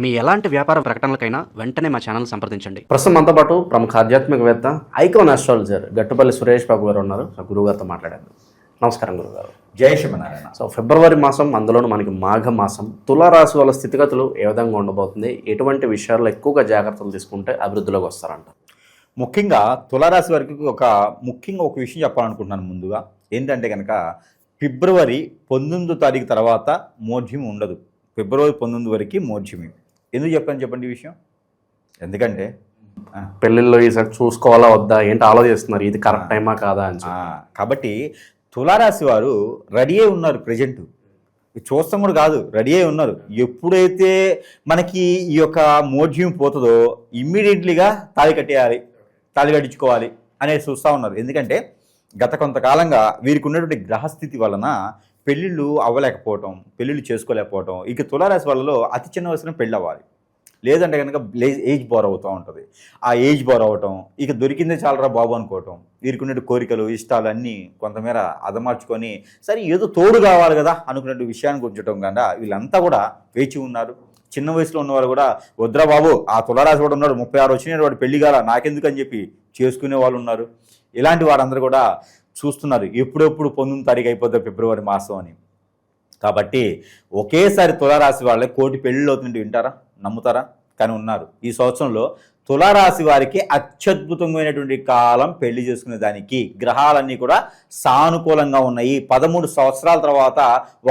మీ ఎలాంటి వ్యాపార ప్రకటనలకైనా వెంటనే మా ఛానల్ సంప్రదించండి. ప్రస్తుతం మనతో పాటు ప్రముఖ ఆధ్యాత్మికవేత్త ఐకాన్ ఆస్ట్రాలజర్ గట్టుపల్లి సురేష్ బాబు గారు ఉన్నారు. సో గురువుగారితో మాట్లాడారు. నమస్కారం గురుగారు జై శ్రీమనారాయణ సో ఫిబ్రవరి మాసం అందులోనూ మనకి మాఘ మాసం. తులారాశి వాళ్ళ స్థితిగతులు ఏ విధంగా ఉండబోతుంది? ఎటువంటి విషయాల్లో ఎక్కువగా జాగ్రత్తలు తీసుకుంటే అభివృద్ధిలోకి వస్తారంట. ముఖ్యంగా తులారాశి వారికి ఒక ముఖ్యంగా ఒక విషయం చెప్పాలనుకుంటున్నాను ముందుగా. ఏంటంటే కనుక ఫిబ్రవరి పంతొమ్మిదో తారీఖు తర్వాత మోఢ్యం ఉండదు. ఫిబ్రవరి పంతొమ్మిది వరకు మోఢ్యమి ఎందుకు చెప్పాను చెప్పండి ఈ విషయం? ఎందుకంటే పెళ్ళిళ్ళు ఈసారి చూసుకోవాలా వద్దా? ఏంటి ఆలోచిస్తున్నారు? ఇది కరెక్ట్ టైమా కాదా అని. కాబట్టి తులారాశి వారు రెడీ అయి ఉన్నారు ప్రజెంట్. చూస్తాం కూడా కాదు రెడీ అయి ఉన్నారు. ఎప్పుడైతే మనకి ఈ యొక్క మోఢ్యం పోతుందో ఇమ్మీడియట్లీగా తాళి కట్టేయాలి తాళి కట్టించుకోవాలి అనేది చూస్తూ ఉన్నారు. ఎందుకంటే గత కొంతకాలంగా వీరికి ఉన్నటువంటి గ్రహస్థితి వలన పెళ్ళిళ్ళు అవ్వలేకపోవటం పెళ్ళిళ్ళు చేసుకోలేకపోవటం ఇక తులారాశి వాళ్ళలో అతి చిన్న వయసులో పెళ్ళి అవ్వాలి లేదంటే కనుక ఏజ్ బోర్ అవుతూ ఉంటుంది. ఆ ఏజ్ బోర్ అవ్వటం ఇక దొరికిందే చాలరా బాబు అనుకోవటం వీరికి కోరికలు ఇష్టాలు అన్నీ కొంతమేర అదమార్చుకొని సరే ఏదో తోడు కావాలి కదా అనుకున్నట్టు విషయానికి ఉంచడం కన్నా వీళ్ళంతా కూడా వేచి ఉన్నారు. చిన్న వయసులో ఉన్నవారు కూడా వద్రా బాబు ఆ తులారాశి వాడు ఉన్నాడు ముప్పై ఆరు వచ్చిన వాడు పెళ్ళి కాల నాకెందుకు అని చెప్పి చేసుకునే వాళ్ళు ఉన్నారు. ఇలాంటి వారందరూ కూడా చూస్తున్నారు. ఎప్పుడెప్పుడు పొందిన తారీఖు అయిపోతుంది ఫిబ్రవరి మాసం అని. కాబట్టి ఒకేసారి తులారాశి వాళ్ళే కోటి పెళ్ళిళ్ళు అవుతుంటే వింటారా? నమ్ముతారా? కానీ ఉన్నారు. ఈ సంవత్సరంలో తులారాశి వారికి అత్యద్భుతమైనటువంటి కాలం పెళ్ళి చేసుకునే దానికి గ్రహాలన్నీ కూడా సానుకూలంగా ఉన్నాయి. పదమూడు సంవత్సరాల తర్వాత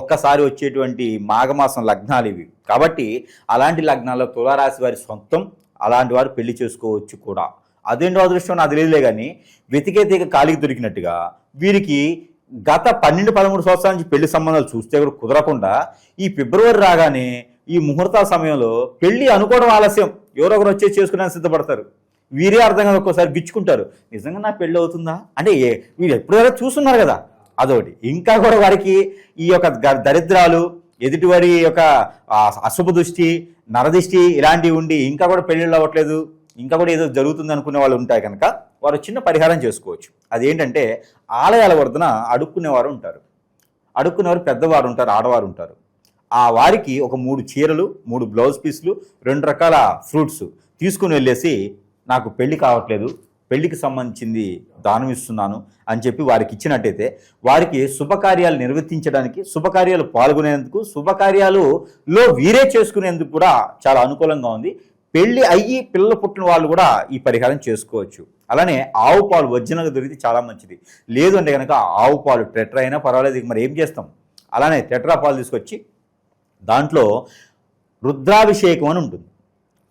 ఒక్కసారి వచ్చేటువంటి మాఘమాసం లగ్నాలు ఇవి. కాబట్టి అలాంటి లగ్నాల్లో తులారాశి వారి సొంతం అలాంటి వారు పెళ్ళి చేసుకోవచ్చు కూడా. అదేంటో అదృష్టం నాకు తెలియలే కానీ వెతికే తీగ కాలికి దొరికినట్టుగా వీరికి గత పన్నెండు పదమూడు సంవత్సరాల నుంచి పెళ్ళి సంబంధాలు చూస్తే కూడా కుదరకుండా ఈ ఫిబ్రవరి రాగానే ఈ ముహూర్తాల సమయంలో పెళ్ళి అనుకోవడం ఆలస్యం. ఎవరో ఒకరు వచ్చేసి చేసుకునే సిద్ధపడతారు. వీరే అర్థం కాదు ఒక్కోసారి గిచ్చుకుంటారు. నిజంగా నా పెళ్ళి అవుతుందా? అంటే ఏ వీరు ఎప్పుడైనా చూస్తున్నారు కదా. అదొకటి. ఇంకా కూడా వారికి ఈ యొక్క దరిద్రాలు ఎదుటివారి యొక్క అశుభ దృష్టి నరదృష్టి ఇలాంటివి ఉండి ఇంకా కూడా పెళ్ళిళ్ళు అవ్వట్లేదు. ఇంకా కూడా ఏదో జరుగుతుంది అనుకునే వాళ్ళు ఉంటాయి కనుక వారు చిన్న పరిహారం చేసుకోవచ్చు. అదేంటంటే ఆలయాల వరదన అడుక్కునేవారు ఉంటారు. అడుక్కునేవారు పెద్దవారు ఉంటారు ఆడవారు ఉంటారు. ఆ వారికి ఒక మూడు చీరలు మూడు బ్లౌజ్ పీసులు రెండు రకాల ఫ్రూట్స్ తీసుకుని వెళ్ళేసి నాకు పెళ్ళి కావట్లేదు పెళ్ళికి సంబంధించింది దానం ఇస్తున్నాను అని చెప్పి వారికి ఇచ్చినట్టయితే వారికి శుభకార్యాలు నిర్వర్తించడానికి శుభకార్యాలు పాల్గొనేందుకు శుభకార్యాలులో వీరే చేసుకునేందుకు కూడా చాలా అనుకూలంగా ఉంది. పెళ్ళి అయ్యి పిల్లలు పుట్టిన వాళ్ళు కూడా ఈ పరిహారం చేసుకోవచ్చు. అలానే ఆవు పాలు ఒరిజినల్గా దొరికితే చాలా మంచిది. లేదు అంటే కనుక ఆవు పాలు టెట్రా అయినా పర్వాలేదు ఇక మరి ఏం చేస్తాం? అలానే టెట్రా పాలు తీసుకొచ్చి దాంట్లో రుద్రాభిషేకం అని ఉంటుంది.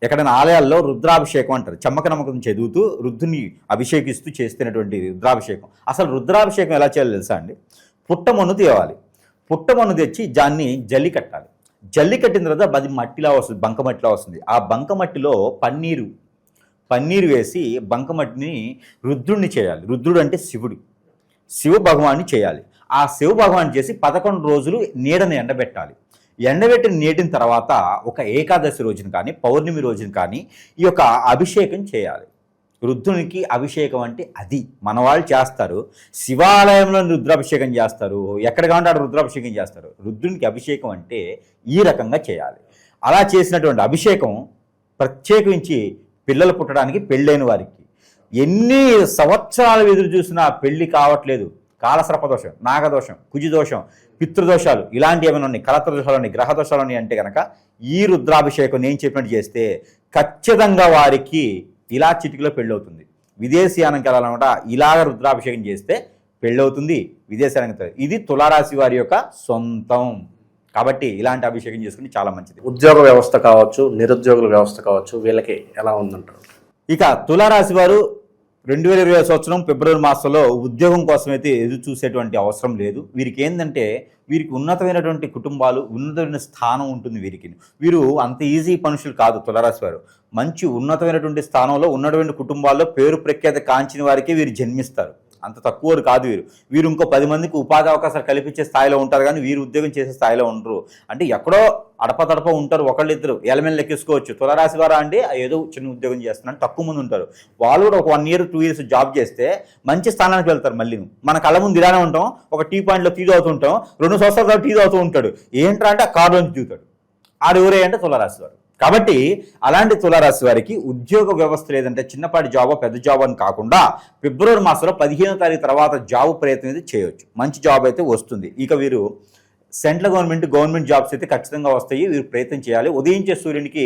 ఎక్కడైనా ఆలయాల్లో రుద్రాభిషేకం అంటారు. చమ్మక నమ్మకం చదువుతూ రుద్రుని అభిషేకిస్తూ చేస్తున్నటువంటి రుద్రాభిషేకం. అసలు రుద్రాభిషేకం ఎలా చేయాలో తెలుసా అండి? పుట్టమన్ను తేవాలి. పుట్టమన్ను తెచ్చి దాన్ని జల్లి కట్టాలి. జల్లి కట్టిన తర్వాత అది మట్టిలా వస్తుంది బంకమట్టిలా వస్తుంది. ఆ బంకమట్టిలో పన్నీరు పన్నీరు వేసి బంకమట్టిని రుద్రుడిని చేయాలి. రుద్రుడు అంటే శివుడు. శివ భగవాన్ని చేయాలి. ఆ శివ భగవాన్ చేసి పదకొండు రోజులు నీడని ఎండబెట్టాలి. ఎండబెట్టిన నీటిన తర్వాత ఒక ఏకాదశి రోజున కానీ పౌర్ణమి రోజున కానీ ఈ యొక్క అభిషేకం చేయాలి. రుద్రునికి అభిషేకం అంటే అది. మన వాళ్ళు చేస్తారు. శివాలయంలో రుద్రాభిషేకం చేస్తారు. ఎక్కడ కావాలంటే ఆడ రుద్రాభిషేకం చేస్తారు. రుద్రునికి అభిషేకం అంటే ఈ రకంగా చేయాలి. అలా చేసినటువంటి అభిషేకం ప్రత్యేకించి పిల్లలు పుట్టడానికి పెళ్ళైన వారికి. ఎన్ని సంవత్సరాలు ఎదురు చూసినా పెళ్ళి కావట్లేదు. కాలసర్పదోషం నాగదోషం కుజిదోషం పితృదోషాలు ఇలాంటి ఏమైనా ఉన్నాయి? కలత్ర దోషాలు ఉన్నాయి గ్రహ దోషాలు ఉన్నాయి అంటే కనుక ఈ రుద్రాభిషేకం నేను చెప్పినట్టు చేస్తే ఖచ్చితంగా వారికి ఇలా చిటికలో పెళ్ళి అవుతుంది విదేశీయానంకి వెళ్ళాలన్నమాట. ఇలాగ రుద్రాభిషేకం చేస్తే పెళ్ళి అవుతుంది విదేశీయానికి. ఇది తులారాశి వారి యొక్క సొంతం. కాబట్టి ఇలాంటి అభిషేకం చేసుకుని చాలా మంచిది. ఉద్యోగ వ్యవస్థ కావచ్చు నిరుద్యోగుల వ్యవస్థ కావచ్చు వీళ్ళకి ఎలా ఉందంటారు? ఇక తులారాశి వారు రెండు వేల ఇరవై సంవత్సరం ఫిబ్రవరి మాసంలో ఉద్యోగం కోసం అయితే ఎదురు చూసేటువంటి అవసరం లేదు. వీరికి ఏంటంటే వీరికి ఉన్నతమైనటువంటి కుటుంబాలు ఉన్నతమైన స్థానం ఉంటుంది వీరికి వీరు అంత ఈజీ మనుషులు కాదు తులరాశి వారు. మంచి ఉన్నతమైనటువంటి స్థానంలో ఉన్నటువంటి కుటుంబాల్లో పేరు ప్రఖ్యాత కాంచిన వారికి వీరు జన్మిస్తారు. అంత తక్కువ కాదు వీరు. వీరు ఇంకో పది మందికి ఉపాధి అవకాశాలు కల్పించే స్థాయిలో ఉంటారు కానీ వీరు ఉద్యోగం చేసే స్థాయిలో ఉండరు. అంటే ఎక్కడో అడపతడప ఉంటారు ఒకళ్ళిద్దరు. ఎలమెన్ లెక్కేసుకోవచ్చు. తులరాశి వారా అండి? ఏదో చిన్న ఉద్యోగం చేస్తున్నాను తక్కువ మంది ఉంటారు. వాళ్ళు కూడా ఒక one year two years job చేస్తే మంచి స్థానానికి వెళ్తారు మళ్ళీ. మన కళ్ళ ముందు ఇలానే ఉంటాం. ఒక టీ పాయింట్లో టీ తాగుతుంటాం రెండు సంవత్సరాల టీ తాగుతూ ఉంటాడు. ఏంట్రా అంటే ఆ కారులోంచి దిగుతాడు. ఆడు ఎవరే అంటే తులరాశి వారు కాబట్టి అలాంటి తులారాశి వారికి ఉద్యోగ వ్యవస్థ లేదంటే చిన్నపాటి జాబ్ పెద్ద జాబ్ అని కాకుండా ఫిబ్రవరి మాసంలో పదిహేనో తారీఖు తర్వాత జాబ్ ప్రయత్నం అయితే చేయొచ్చు. మంచి జాబ్ అయితే వస్తుంది. ఇక వీరు సెంట్రల్ గవర్నమెంట్ గవర్నమెంట్ జాబ్స్ అయితే ఖచ్చితంగా వస్తాయి. వీరు ప్రయత్నం చేయాలి. ఉదయించే సూర్యునికి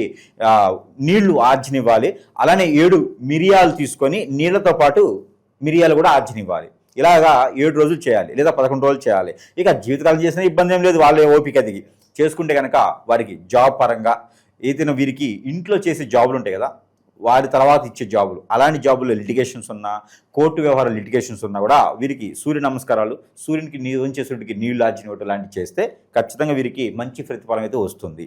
నీళ్ళు ఆర్జనివ్వాలి. అలానే ఏడు మిరియాలు తీసుకొని నీళ్ళతో పాటు మిరియాలు కూడా ఆర్జనివ్వాలి. ఇలాగా ఏడు రోజులు చేయాలి లేదా పదకొండు రోజులు చేయాలి. ఇక జీవితకాలం చేసిన ఇబ్బంది ఏం లేదు. వాళ్ళే ఓపిక దిగి చేసుకుంటే కనుక వారికి జాబ్ పరంగా ఏదైనా వీరికి ఇంట్లో చేసే జాబులు ఉంటాయి కదా వారి తర్వాత ఇచ్చే జాబులు. అలాంటి జాబుల్లో లిటిగేషన్స్ ఉన్నా కోర్టు వ్యవహార లిటిగేషన్స్ ఉన్నా కూడా వీరికి సూర్య నమస్కారాలు సూర్యునికి నీ ఉంచే సూర్యుడికి నీళ్ళు ఆర్జినట్టు లాంటివి చేస్తే ఖచ్చితంగా వీరికి మంచి ప్రతిఫలం అయితే వస్తుంది.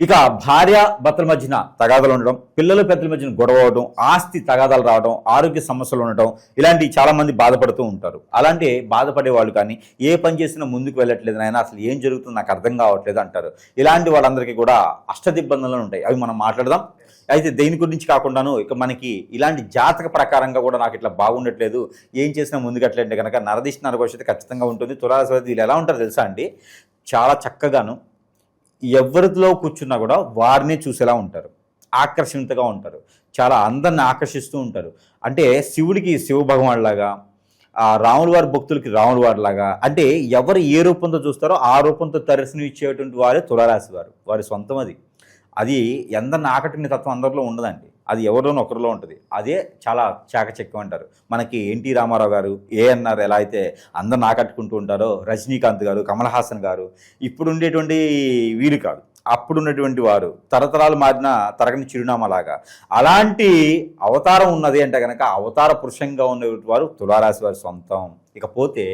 ఇక భార్య భర్తల మధ్యన తగాదాలు ఉండడం పిల్లల పెద్దల మధ్యన గొడవ అవడం ఆస్తి తగాదాలు రావడం ఆరోగ్య సమస్యలు ఉండటం ఇలాంటి చాలామంది బాధపడుతూ ఉంటారు. అలాంటి బాధపడే వాళ్ళు కానీ ఏ పని చేసినా ముందుకు వెళ్ళట్లేదు నాయన అసలు ఏం జరుగుతుందో నాకు అర్థం కావట్లేదు అంటారు. ఇలాంటి వాళ్ళందరికీ కూడా అష్టదిబ్బందులు ఉంటాయి. అవి మనం మాట్లాడదాం. అయితే దేని గురించి కాకుండాను ఇక మనకి ఇలాంటి జాతక ప్రకారంగా కూడా నాకు ఇట్లా బాగుండట్లేదు. ఏం చేసినా ముందుకట్లంటే కనుక నరదిష్టి నరకోషత ఖచ్చితంగా ఉంటుంది. తులారాశి వీళ్ళు ఎలా ఉంటారు తెలుసా అండి? చాలా చక్కగాను ఎవరిలో కూర్చున్నా కూడా వారిని చూసేలా ఉంటారు. ఆకర్షితంగా ఉంటారు. చాలా అందరిని ఆకర్షిస్తూ ఉంటారు. అంటే శివుడికి శివ భగవాన్ లాగా ఆ రాముల వారి భక్తులకి రాముల వారి లాగా అంటే ఎవరు ఏ రూపంతో చూస్తారో ఆ రూపంతో దర్శనం ఇచ్చేటువంటి వారే తులారాశి వారు. వారి సొంతం అది. అది ఎందరిని ఆకట్టుకునే తత్వం అందరిలో ఉండదండి. అది ఎవరిలోనూ ఒకరిలో ఉంటుంది. అదే చాలా చాకచక్యం అంటారు. మనకి ఎన్టీ రామారావు గారు ఏఎన్ఆర్ ఎలా అయితే అందరిని ఆకట్టుకుంటూ ఉంటారో రజనీకాంత్ గారు కమల్ హాసన్ గారు ఇప్పుడు ఉండేటువంటి వీరు కాదు. అప్పుడు ఉన్నటువంటి వారు తరతరాలు మారిన తరగని చిరునామాలాగా. అలాంటి అవతారం ఉన్నది అంటే కనుక అవతార పురుషంగా ఉన్నటువంటి వారు తులారాశి వారి సొంతం. ఇకపోతే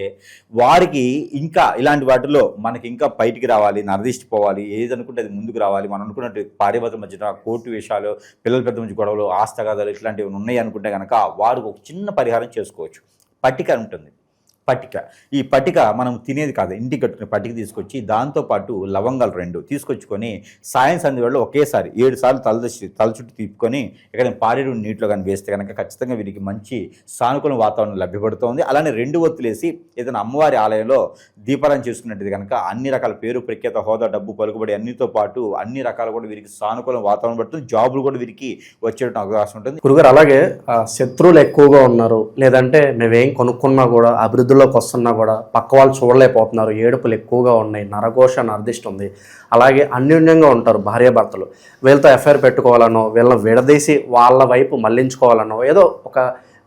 వారికి ఇంకా ఇలాంటి వాటిలో మనకి ఇంకా బయటికి రావాలి నరదిష్టి పోవాలి ఏదనుకుంటే అది ముందుకు రావాలి. మనం అనుకున్నట్టు పారిభద్ర మధ్యన కోర్టు విషయాలు పిల్లల పెద్ద మంచి గొడవలు ఆస్తగాదాలు ఇట్లాంటివి ఉన్నాయి అనుకుంటే కనుక వారు ఒక చిన్న పరిహారం చేసుకోవచ్చు. పట్టిక ఉంటుంది. పట్టిక ఈ పట్టిక మనం తినేది కాదు ఇంటికి కట్టుకునే పట్టిక తీసుకొచ్చి దాంతోపాటు లవంగాలు రెండు తీసుకొచ్చుకొని సాయం సంధి ఒకేసారి ఏడు సార్లు తలదశి తల చుట్టూ తిప్పుకొని ఎక్కడ పారేడు నీటిలో కానీ వేస్తే కనుక ఖచ్చితంగా వీరికి మంచి సానుకూల వాతావరణం లభ్యపడుతోంది. అలానే రెండు ఒత్తులేసి ఏదైనా అమ్మవారి ఆలయంలో దీపారాయణ చేసుకున్నట్టు కనుక అన్ని రకాల పేరు ప్రఖ్యాత హోదా డబ్బు పలుకుబడి అన్నితో పాటు అన్ని రకాలు కూడా వీరికి సానుకూల వాతావరణం పడుతుంది. జాబులు కూడా వీరికి వచ్చేట అవకాశం ఉంటుంది. గురుగారు అలాగే శత్రువులు ఎక్కువగా ఉన్నారు. లేదంటే మేమేం కొనుక్కున్నా కూడా అభివృద్ధి అభివృద్ధిలోకి వస్తున్నా కూడా పక్క వాళ్ళు చూడలేకపోతున్నారు. ఏడుపులు ఎక్కువగా ఉన్నాయి. నరఘోష నరదిష్టి ఉంది. అలాగే అన్యోన్యంగా ఉంటారు భార్యాభర్తలు. వీళ్ళతో ఎఫ్ఐఆర్ పెట్టుకోవాలనో వీళ్ళని విడదీసి వాళ్ళ వైపు మళ్ళించుకోవాలనో ఏదో ఒక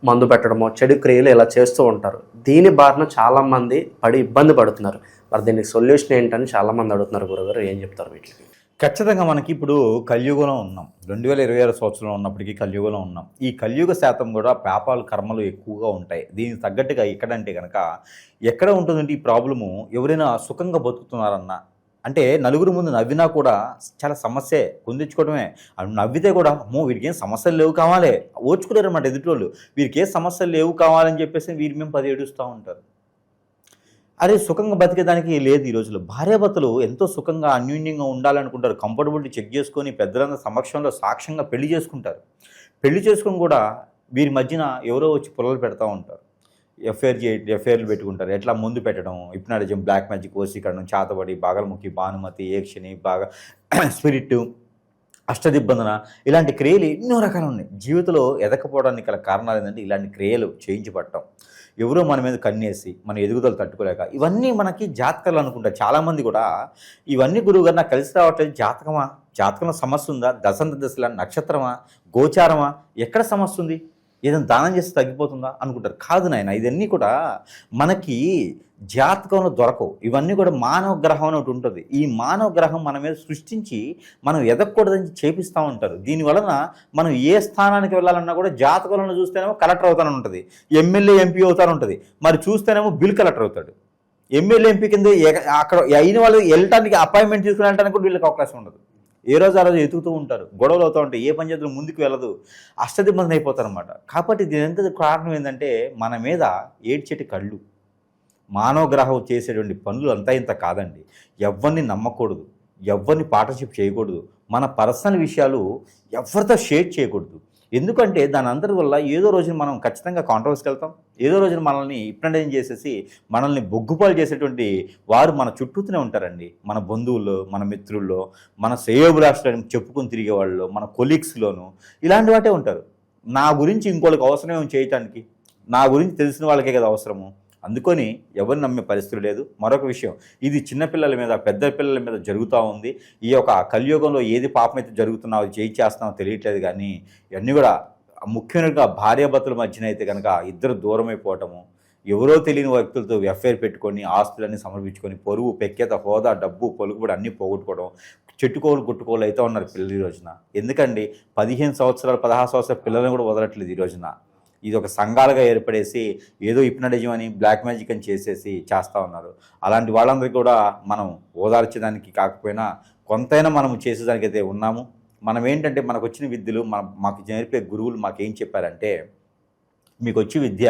మందు పెట్టడమో చెడు క్రియలు ఇలా చేస్తూ ఉంటారు. దీని బారిన చాలామంది పడి ఇబ్బంది పడుతున్నారు. మరి దీనికి సొల్యూషన్ ఏంటని చాలామంది అడుగుతున్నారు గురుగారు. ఏం చెప్తారు వీటికి? ఖచ్చితంగా మనకి ఇప్పుడు కలియుగంలో ఉన్నాం. రెండు వేల ఇరవై ఆరు సంవత్సరంలో ఉన్నప్పటికీ కలియుగంలో ఉన్నాం. ఈ కలియుగ శాతం కూడా పాపాలు కర్మలు ఎక్కువగా ఉంటాయి. దీనికి తగ్గట్టుగా ఎక్కడంటే కనుక ఎక్కడ ఉంటుందంటే ఈ ప్రాబ్లము ఎవరైనా సుఖంగా బతుకుతున్నారన్నా అంటే నలుగురు ముందు నవ్వినా కూడా చాలా సమస్యే. కుందించుకోవడమే అవి నవ్వితే కూడా అమ్మో వీరికి ఏం సమస్యలు లేవు కావాలి. ఓర్చుకోలేరు అన్నమాట ఎదుటివాళ్ళు. వీరికి ఏ సమస్యలు లేవు కావాలని చెప్పేసి వీరి మేము పది ఏడుస్తూ ఉంటారు. అరే సుఖంగా బతికేదానికి లేదు ఈ రోజుల్లో. భార్యాభర్తలు ఎంతో సుఖంగా అన్యోన్యంగా ఉండాలనుకుంటారు. కంఫర్టబిలిటీ చెక్ చేసుకొని పెద్దలందరి సమక్షంలో సాక్ష్యంగా పెళ్ళి చేసుకుంటారు. పెళ్ళి చేసుకుని కూడా వీరి మధ్యన ఎవరో వచ్చి పొలాలు పెడతా ఉంటారు. ఎఫ్ఐఆర్ చే ఎఫ్ఐఆర్లు పెట్టుకుంటారు. ఎట్లా ముందు పెట్టడం? ఇప్నాడిజం బ్లాక్ మ్యాజిక్ వసీకరణం చాతబడి బాగలముఖి భానుమతి ఏక్షని బాగా స్పిరిట్ అష్టదిబ్బందన ఇలాంటి క్రియలు ఎన్నో రకాలు ఉన్నాయి. జీవితంలో ఎదకపోవడానికి గల కారణాలు ఏంటంటే ఇలాంటి క్రియలు చేయించబడటం. ఎవరో మన మీద కన్నేసి మన ఎదుగుదల తట్టుకోలేక ఇవన్నీ మనకి జాతకాలు అనుకుంటారు చాలామంది కూడా ఇవన్నీ గురువు గారు నాకు కలిసి రావట్లేదు. జాతకమా? జాతకంలో సమస్య ఉందా? దశంత దశల? నక్షత్రమా? గోచారమా? ఎక్కడ సమస్య ఉంది? ఏదైనా దానం చేస్తే తగ్గిపోతుందా అనుకుంటారు. కాదు నాయన ఇవన్నీ కూడా మనకి జాతకంలో దొరకవు. ఇవన్నీ కూడా మానవ గ్రహం అని ఒకటి ఉంటుంది. ఈ మానవ గ్రహం మన మీద సృష్టించి మనం ఎదగకూడదని చేపిస్తూ ఉంటారు. దీనివలన మనం ఏ స్థానానికి వెళ్ళాలన్నా కూడా జాతకంలో చూస్తేనేమో కలెక్టర్ అవుతానని ఉంటుంది. ఎమ్మెల్యే ఎంపీ అవుతాను ఉంటుంది. మరి చూస్తేనేమో బిల్ కలెక్టర్ అవుతాడు. ఎమ్మెల్యే ఎంపీ కింద అక్కడ అయిన వాళ్ళు వెళ్ళటానికి అపాయింట్మెంట్ తీసుకుని వెళ్ళడానికి కూడా వీళ్ళకి అవకాశం ఉండదు. ఏ రోజు ఆ రోజు ఎతుకుతూ ఉంటారు గొడవలు అవుతూ ఉంటాయి ఏ పని చేతులు ముందుకు వెళ్ళదు అష్టదిబ్బంది అయిపోతారు అనమాట కాబట్టి దీని కారణం ఏంటంటే మన మీద ఏడ్చేటి కళ్ళు. మానవ గ్రహం చేసేటువంటి పనులు అంతా ఇంత కాదండి. ఎవరిని నమ్మకూడదు ఎవరిని పార్ట్నర్షిప్ చేయకూడదు. మన పర్సనల్ విషయాలు ఎవరితో షేర్ చేయకూడదు. ఎందుకంటే దాని అందరి వల్ల ఏదో రోజున మనం ఖచ్చితంగా కాంట్రవర్స్కి వెళ్తాం. ఏదో రోజున మనల్ని ఇప్నటైజ్ చేసేసి మనల్ని బొగ్గుపాలు చేసేటువంటి వారు మన చుట్టూతూనే ఉంటారండి. మన బంధువుల్లో మన మిత్రుల్లో మన శ్రేయోభిలాషులను చెప్పుకొని తిరిగే వాళ్ళు మన కొలీగ్స్లోను ఇలాంటి వాటే ఉంటారు. నా గురించి ఇంకోళ్ళకి అవసరం చేయటానికి? నా గురించి తెలిసిన వాళ్ళకే కదా అవసరము? అందుకొని ఎవరు నమ్మే పరిస్థితి లేదు. మరొక విషయం ఇది చిన్నపిల్లల మీద పెద్ద పిల్లల మీద జరుగుతూ ఉంది. ఈ యొక్క కలియుగంలో ఏది పాపం అయితే జరుగుతున్నావో చేయి చేస్తున్నావో తెలియట్లేదు కానీ ఇవన్నీ కూడా ముఖ్యంగా భార్యాభర్తల మధ్యన అయితే కనుక ఇద్దరు దూరం అయిపోవటము ఎవరో తెలియని వ్యక్తులతో ఎఫ్ఐఆర్ పెట్టుకొని ఆస్తులన్నీ సమర్పించుకొని పొరుగు పెక్కేత హోదా డబ్బు పొలుగుబడి అన్నీ పోగొట్టుకోవడం చెట్టుకోలు గుట్టుకోలు అయితే ఉన్నారు పిల్లలు ఈ రోజున. ఎందుకండి? పదిహేను సంవత్సరాలు పదహారు సంవత్సరాల పిల్లలను కూడా వదలట్లేదు ఈ రోజున. ఇది ఒక సంఘాలుగా ఏర్పడేసి ఏదో హిప్నటిజం అని బ్లాక్ మ్యాజిక్ అని చేసేసి చేస్తూ ఉన్నారు. అలాంటి వాళ్ళందరికీ కూడా మనం ఓదార్చడానికి కాకపోయినా కొంతైనా మనం చేసేదానికైతే ఉన్నాము. మనం ఏంటంటే మనకు వచ్చిన విద్యలు మన మాకు నేర్పే గురువులు మాకేం చెప్పారంటే మీకు వచ్చే విద్య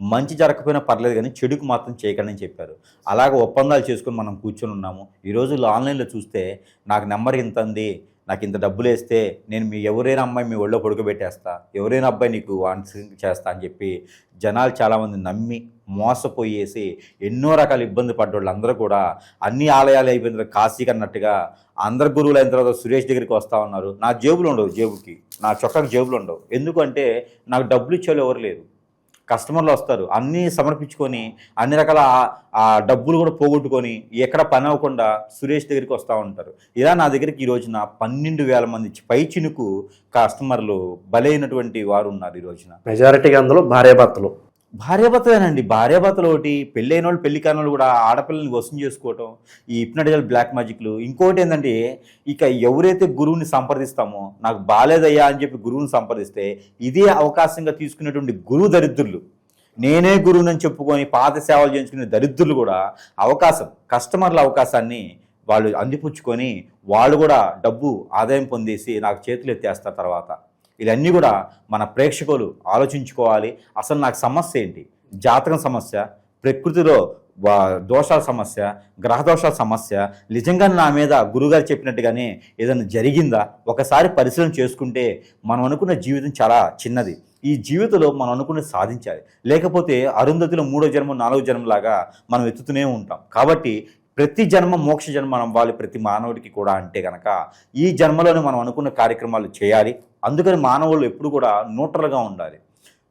మంచి జరగకపోయినా పర్లేదు కానీ చెడుకు మాత్రం చేయకండి అని చెప్పారు. అలాగ ఒప్పందాలు చేసుకొని మనం కూర్చొని ఉన్నాము. ఈ రోజుల్లో ఆన్లైన్లో చూస్తే నాకు నెంబర్ ఇంత ఉంది నాకు ఇంత డబ్బులు వేస్తే నేను మీ ఎవరైనా అమ్మాయి మీ ఒళ్ళో పడుకోబెట్టేస్తా ఎవరైనా అబ్బాయి నీకు ఆన్సరింగ్ చేస్తా అని చెప్పి జనాలు చాలామంది నమ్మి మోసపోయేసి ఎన్నో రకాల ఇబ్బంది పడ్డోళ్ళు వాళ్ళందరూ కూడా అన్ని ఆలయాలు అయిపోయిన తర్వాత కాశీకి అన్నట్టుగా అందరు గురువులు అయిన తర్వాత సురేష్ దగ్గరికి వస్తూ ఉన్నారు. నా జేబులు ఉండవు జేబుకి. నా చొక్కాకి జేబులు ఉండవు ఎందుకంటే నాకు డబ్బులు ఇచ్చేవాళ్ళు ఎవరు లేరు. కస్టమర్లు వస్తారు. అన్నీ సమర్పించుకొని అన్ని రకాల ఆ- డబ్బులు కూడా పోగొట్టుకొని ఎక్కడ పని అవ్వకుండా సురేష్ దగ్గరికి వస్తూ ఉంటారు. ఇలా నా దగ్గరికి ఈ రోజున పన్నెండు వేల మంది పై చినుకు కస్టమర్లు బలైనటువంటి వారు ఉన్నారు ఈ రోజున. మెజారిటీగా అందులో భార్యాభర్తలు. భార్యాభర్తలేనండి. భార్యాభర్తలు ఒకటి పెళ్ళైన వాళ్ళు పెళ్ళి కాని వాళ్ళు కూడా ఆడపిల్లల్ని వసం చేసుకోవటం ఈ హిప్నటిజల్ బ్లాక్ మ్యాజిక్లు. ఇంకోటి ఏంటంటే ఇక ఎవరైతే గురువుని సంప్రదిస్తామో నాకు బాలేదయ్యా అని చెప్పి గురువుని సంప్రదిస్తే ఇదే అవకాశంగా తీసుకునేటువంటి గురువు దరిద్రులు. నేనే గురువునని చెప్పుకొని పాత సేవలు చేయించుకునే దరిద్రులు కూడా అవకాశం కస్టమర్ల అవకాశాన్ని వాళ్ళు అందిపుచ్చుకొని వాళ్ళు కూడా డబ్బు ఆదాయం పొందేసి నాకు చేతులు ఎత్తేస్తారు తర్వాత. ఇవన్నీ కూడా మన ప్రేక్షకులు ఆలోచించుకోవాలి. అసలు నాకు సమస్య ఏంటి? జాతకం సమస్య ప్రకృతిలో దోషాల సమస్య గ్రహదోషాల సమస్య నిజంగా నా మీద గురుగారు చెప్పినట్టుగానే ఏదైనా జరిగిందా? ఒకసారి పరిశీలన చేసుకుంటే మనం అనుకున్న జీవితం చాలా చిన్నది. ఈ జీవితంలో మనం అనుకున్నది సాధించాలి. లేకపోతే అరుంధతిలో మూడో జన్మ నాలుగో జన్మలాగా మనం ఎత్తుతూనే ఉంటాం. కాబట్టి ప్రతి జన్మ మోక్ష జన్మ అవ్వాలి ప్రతి మానవుడికి కూడా అంటే కనుక ఈ జన్మలోనే మనం అనుకున్న కార్యక్రమాలు చేయాలి. అందుకని మానవులు ఎప్పుడు కూడా న్యూట్రల్గా ఉండాలి.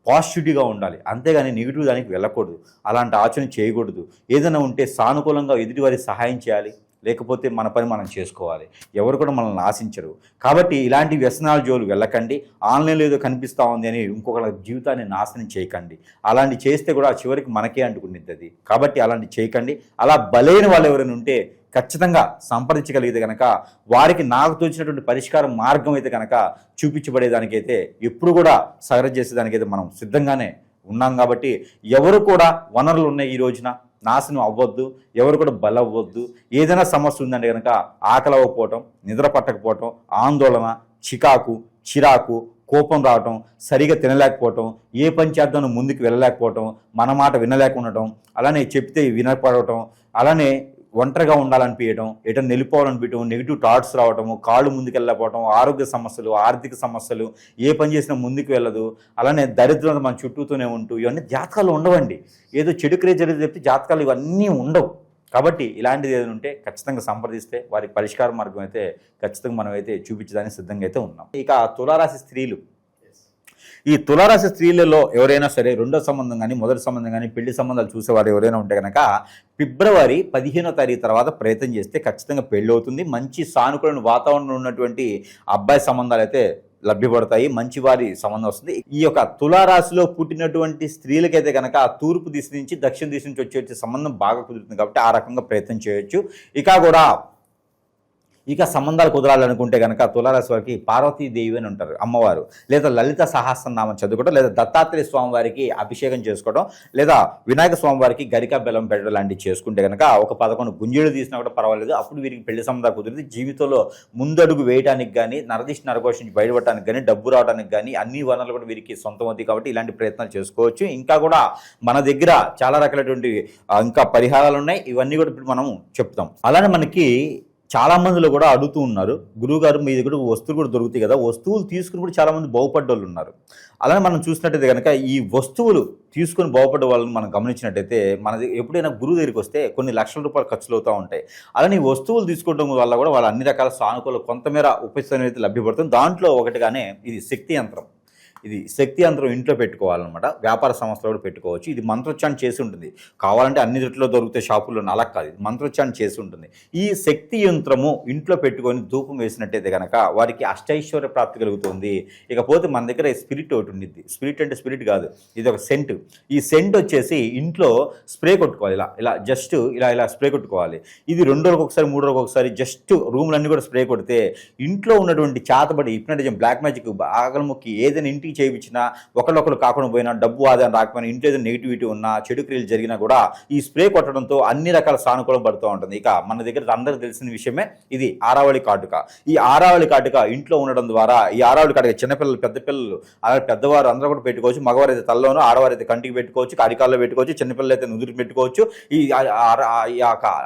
పాజిటివిటీగా ఉండాలి. అంతేగాని నెగిటివ్ దానికి వెళ్ళకూడదు. అలాంటి ఆచరణ చేయకూడదు. ఏదైనా ఉంటే సానుకూలంగా ఎదుటివారి సహాయం చేయాలి. లేకపోతే మన పని మనం చేసుకోవాలి. ఎవరు కూడా మనల్ని ఆశించరు. కాబట్టి ఇలాంటి వ్యసనాల జోలు వెళ్ళకండి. ఆన్లైన్లో ఏదో కనిపిస్తూ ఉంది అని ఇంకొకళ్ళ జీవితాన్ని నాశనం చేయకండి. అలాంటి చేస్తే కూడా చివరికి మనకే అంటుకుంటుంది అది కాబట్టి అలాంటి చేయకండి. అలా బలైన వాళ్ళు ఎవరైనా ఉంటే ఖచ్చితంగా సంప్రదించగలిగితే కనుక వారికి నాకు తోచినటువంటి పరిష్కార మార్గం అయితే కనుక చూపించబడేదానికైతే ఎప్పుడు కూడా సగరం చేసేదానికైతే మనం సిద్ధంగానే ఉన్నాం కాబట్టి ఎవరు కూడా వనరులు ఉన్నాయి ఈ రోజున నాశనం అవ్వద్దు ఎవరు కూడా బలవ్వద్దు ఏదైనా సమస్య ఉందంటే కనుక ఆకలి అవ్వకపోవటం నిద్ర పట్టకపోవటం ఆందోళన చికాకు చిరాకు కోపం రావటం సరిగా తినలేకపోవటం ఏ పని చేద్దాం ముందుకు వెళ్ళలేకపోవటం మన మాట వినలేకుండటం అలానే చెప్తే వినపడటం అలానే ఒంటరిగా ఉండాలనిపించడం ఎటన్నా వెళ్ళిపోవాలనిపించడం నెగిటివ్ థాట్స్ రావటము కాళ్ళు ముందుకు వెళ్ళకపోవడం ఆరోగ్య సమస్యలు ఆర్థిక సమస్యలు ఏ పని చేసినా ముందుకు వెళ్ళదు అలానే దరిద్రత మన చుట్టూతోనే ఉంటూ ఇవన్నీ జాతకాలు ఉండవండి. ఏదో చెడు క్రియ జరిగితే చెప్తే జాతకాలు ఇవన్నీ ఉండవు. కాబట్టి ఇలాంటిది ఏదైనా ఉంటే ఖచ్చితంగా సంప్రదిస్తే వారికి పరిష్కార మార్గం అయితే ఖచ్చితంగా మనం అయితే చూపించడానికి సిద్ధంగా అయితే ఉన్నాం. ఇక తులారాశి స్త్రీలు ఈ తులారాశి స్త్రీలలో ఎవరైనా సరే రెండో సంబంధం కానీ మొదటి సంబంధం కానీ పెళ్ళి సంబంధాలు చూసేవారు ఎవరైనా ఉంటే కనుక ఫిబ్రవరి పదిహేనో తారీఖు తర్వాత ప్రయత్నం చేస్తే ఖచ్చితంగా పెళ్ళి అవుతుంది మంచి సానుకూల వాతావరణం ఉన్నటువంటి అబ్బాయి సంబంధాలు అయితే లభ్యపడతాయి. మంచి వారి సంబంధం వస్తుంది. ఈ యొక్క తులారాశిలో పుట్టినటువంటి స్త్రీలకైతే కనుక ఆ తూర్పు దిశ నుంచి దక్షిణ దిశ నుంచి వచ్చే సంబంధం బాగా కుదురుతుంది కాబట్టి ఆ రకంగా ప్రయత్నం చేయొచ్చు. ఇక కూడా ఇక సంబంధాలు కుదరాలనుకుంటే కనుక తులారాశి వారికి పార్వతీదేవి అని ఉంటారు అమ్మవారు. లేదా లలిత సహస్రనామం చదువుకోవడం లేదా దత్తాత్రేయ స్వామి వారికి అభిషేకం చేసుకోవడం లేదా వినాయక స్వామి వారికి గరిక బెల్లం పెట్టడం లాంటివి చేసుకుంటే కనుక ఒక పదకొండు గుంజీలు తీసినా కూడా పర్వాలేదు. అప్పుడు వీరికి పెళ్ళి సంబంధాలు కుదిరితే జీవితంలో ముందడుగు వేయడానికి కానీ నరదిష్టి నరకోశం నుంచి బయటపడటానికి కానీ డబ్బు రావడానికి కానీ అన్ని వనరులు కూడా వీరికి సొంతం అవుతాయి కాబట్టి ఇలాంటి ప్రయత్నాలు చేసుకోవచ్చు. ఇంకా కూడా మన దగ్గర చాలా రకాలైనటువంటి ఇంకా పరిహారాలు ఉన్నాయి. ఇవన్నీ కూడా ఇప్పుడు మనం చెప్తాం. అలానే మనకి చాలా మందిలో కూడా అడుగుతూ ఉన్నారు. గురువు గారు మీ దగ్గర వస్తువులు కూడా దొరుకుతాయి కదా. వస్తువులు తీసుకుని కూడా చాలామంది బాగుపడ్డోళ్ళు వాళ్ళు ఉన్నారు. అలానే మనం చూసినట్టయితే కనుక ఈ వస్తువులు తీసుకొని బాగుపడ్డ వాళ్ళని మనం గమనించినట్టయితే మనది ఎప్పుడైనా గురువు దగ్గరికి వస్తే కొన్ని లక్షల రూపాయలు ఖర్చులు అవుతూ ఉంటాయి. అలానే ఈ వస్తువులు తీసుకోవడం వల్ల కూడా వాళ్ళ అన్ని రకాల సానుకూల కొంతమేర ఉపశమనం అయితే లభ్యపడుతుంది. దాంట్లో ఒకటిగానే ఇది శక్తి యంత్రం. ఇది శక్తి యంత్రం ఇంట్లో పెట్టుకోవాలన్నమాట. వ్యాపార సంస్థలో కూడా పెట్టుకోవచ్చు. ఇది మంత్రోచ్చారణ చేసి ఉంటుంది. కావాలంటే అన్ని రిట్లో దొరికితే షాపుల్లో అలా కాదు. ఇది మంత్రోచ్చారణ చేసి ఉంటుంది. ఈ శక్తి యంత్రము ఇంట్లో పెట్టుకొని ధూపం వేసినట్టయితే కనుక వారికి అష్టైశ్వర్య ప్రాప్తి కలుగుతుంది. ఇకపోతే మన దగ్గర స్పిరిట్ ఒకటి ఉండిద్ది. స్పిరిట్ అంటే స్పిరిట్ కాదు. ఇది ఒక సెంట్. ఈ సెంట్ వచ్చేసి ఇంట్లో స్ప్రే కొట్టుకోవాలి. ఇలా ఇలా జస్ట్ ఇలా ఇలా స్ప్రే కొట్టుకోవాలి. ఇది రెండు రోజులకు ఒకసారి మూడు రోజులకు ఒకసారి జస్ట్ రూమ్లన్నీ కూడా స్ప్రే కొడితే ఇంట్లో ఉన్నటువంటి చేతబడి హిప్నటిజం బ్లాక్ మ్యాజిక్ ఆగలముక్కి ఏదైనా ఇంటి ఇంటికి చేయించినా ఒకళ్ళొకరు కాకుండా పోయినా డబ్బు ఆదాయం రాకపోయినా ఇంట్లో ఏదైనా నెగిటివిటీ ఉన్నా చెడు క్రియలు జరిగినా కూడా ఈ స్ప్రే కొట్టడంతో అన్ని రకాల సానుకూలం పడుతూ ఉంటుంది. ఇక మన దగ్గర అందరికి తెలిసిన విషయమే ఇది ఆరావళి కాటుక. ఈ ఆరావళి కాటుక ఇంట్లో ఉండడం ద్వారా ఈ ఆరావళి కాటుక చిన్నపిల్లలు పెద్ద పిల్లలు అలాగే పెద్దవారు అందరూ కూడా పెట్టుకోవచ్చు. మగవారు అయితే తల్లోనూ ఆడవారు అయితే కంటికి పెట్టుకోవచ్చు కాడికాల్లో పెట్టుకోవచ్చు చిన్నపిల్లలు అయితే నుదురు పెట్టుకోవచ్చు. ఈ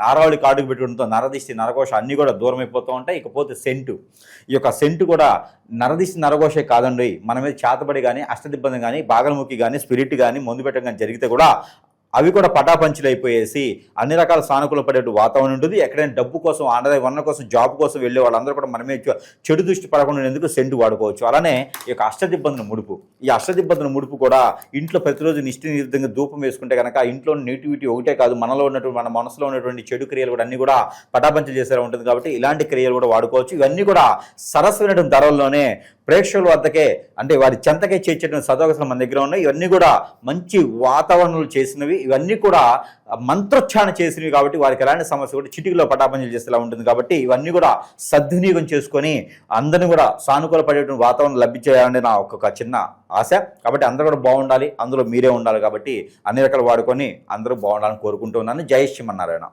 ఆరావళి కాటుకు పెట్టుకోవడంతో నరదిష్టి నరకోశ అన్నీ కూడా దూరం అయిపోతూ ఉంటాయి. ఇకపోతే సెంటు. ఈ యొక్క సెంటు కూడా నరదిశ నరకోశే కాదండి. మన మీద చేతబడి కానీ అష్టదిబ్బంది కానీ బాగలముఖి కానీ స్పిరిట్ కానీ మందు పెట్టడం కానీ జరిగితే కూడా అవి కూడా పటాపంచులు అయిపోయేసి అన్ని రకాల సానుకూల పడే వాతావరణం ఉంటుంది. ఎక్కడైనా డబ్బు కోసం ఆదాయ వనరుల కోసం జాబ్ కోసం వెళ్ళే వాళ్ళందరూ కూడా మనమే చెడు దృష్టి పడకుండా ఎందుకు సెంటు వాడుకోవచ్చు. అలానే ఈ యొక్క అష్టదిబ్బందుల ముడుపు. ఈ అష్టదిబ్బందుల ముడుపు కూడా ఇంట్లో ప్రతిరోజు నిష్ఠ విధంగా ధూపం వేసుకుంటే కనుక ఇంట్లో నెగిటివిటీ ఒకటే కాదు మనలో ఉన్నటువంటి మన మనసులో ఉన్నటువంటి చెడు క్రియలు కూడా అన్ని కూడా పటాపంచలు చేసేలా ఉంటుంది కాబట్టి ఇలాంటి క్రియలు కూడా వాడుకోవచ్చు. ఇవన్నీ కూడా సరస్వైనటువంటి ధరల్లోనే ప్రేక్షకుల వద్దకే అంటే వారి చెంతకే చేర్చేటువంటి సదవకాశాలు మన దగ్గర ఉన్నాయి. ఇవన్నీ కూడా మంచి వాతావరణంలో చేసినవి. ఇవన్నీ కూడా మంత్రోచ్చారణ చేసినవి కాబట్టి వారికి ఎలాంటి సమస్య కూడా చిటికలో పటాపంచలు చేసేలా ఉంటుంది కాబట్టి ఇవన్నీ కూడా సద్వినియోగం చేసుకొని అందరిని కూడా సానుకూల పడేటువంటి వాతావరణం లభించేయాలని నా ఒక్కొక్క చిన్న ఆశ. కాబట్టి అందరూ కూడా బాగుండాలి. అందులో మీరే ఉండాలి కాబట్టి అన్ని రకాలు వాడుకొని అందరూ బాగుండాలని కోరుకుంటూ ఉన్నాను. జై శ్రీమన్నారాయణ.